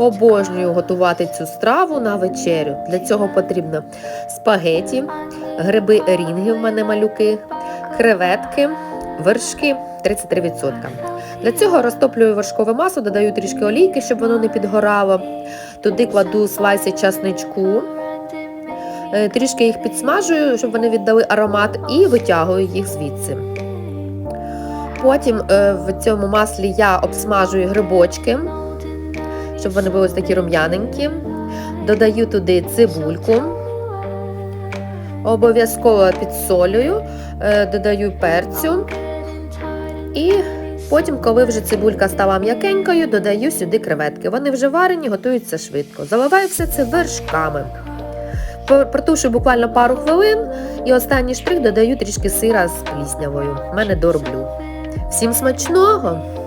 Обожнюю готувати цю страву на вечерю. Для цього потрібно спагеті, гриби рінги в мене малюки, креветки, вершки 33%. Для цього розтоплюю вершкове масло, додаю трішки олійки, щоб воно не підгорало. Туди кладу слайси часничку, е, трішки їх підсмажую, щоб вони віддали аромат, і витягую їх звідси. Потім е, в цьому маслі я обсмажую грибочки, щоб вони були такі рум'яненькі. Додаю туди цибульку. Обов'язково підсолюю, е, додаю перцю. І потім, коли вже цибулька стала м'якенькою, додаю сюди креветки. Вони вже варені, готуються швидко. Заливаю все це вершками. Протушую буквально пару хвилин і останній штрих додаю трішки сира з пліснявою. В мене дороблю. Всім смачного!